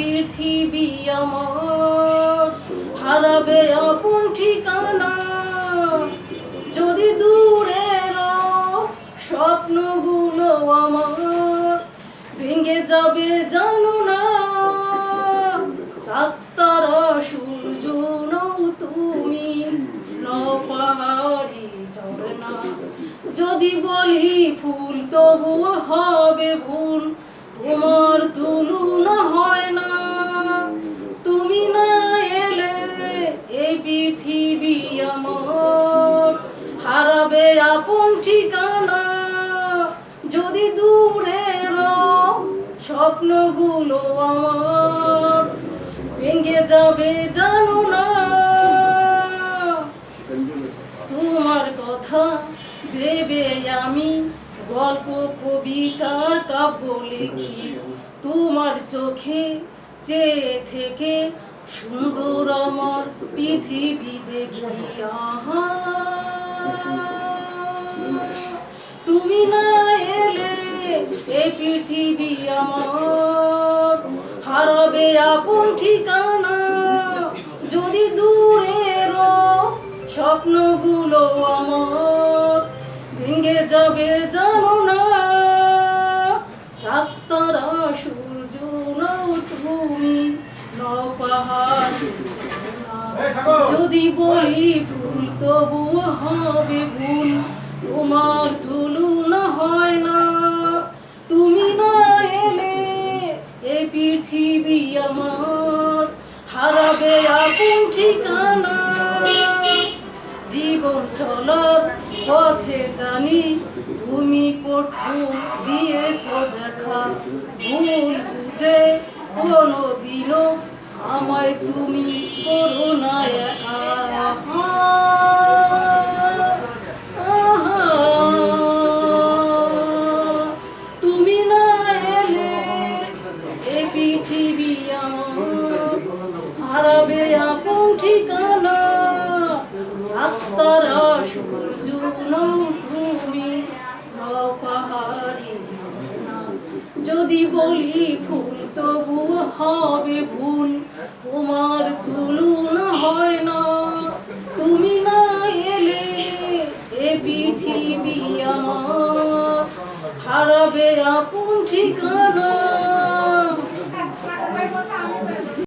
পৃথিবী আমার। হারাবে আপন ঠিকানা। যদি দূরের স্বপ্নগুলো আমার। ভেঙে যাবে, জানো না। সাত্তারা সূর্য নও তুমি নও পাহাড়ি ঝরনা যদি বলি ফুল, তবুও হবে ভুল। পৃথিবী আমার হারাবে আপন ঠিকানা, যদি দূরের স্বপ্নগুলো আমার। ভেঙে যাবে, জানো না। তোমার কথা ভেবে আমি গল্প কবিতার কাব্য লিখি। তোমার চোখে চেয়ে থেকে সুন্দর আমার পৃথিবী দেখি আহা তুমি না এলে এ পৃথিবী আমার। হারাবে আপন ঠিকানা। যদি দূরের স্বপ্নগুলো আমার। ভেঙে যাবে জানো না সাত্তারা সূর্য নও তুমি। যদি বলি ভুল, তবু হবে ভুল। তোমার তুলনা হয় না। তুমি না এলে এই পৃথিবী আমার। হারাবে আপন ঠিকানা। জীবন চলার পথে জানি, তুমি প্রথম দিয়েছ দেখা। ভুল বুঝে কোনো দিনও আমায় তুমি করো না তুমি না এলে এই পৃথিবী হারাবে আপন ঠিকানা। সাত্তারা সূর্য নও তুমি যদি বলি ফুল তবু হবে ভুল, তোমার তুলনা হয় না। তুমি না এলে এ পৃথিবী আমার হারাবে আপন ঠিকানা।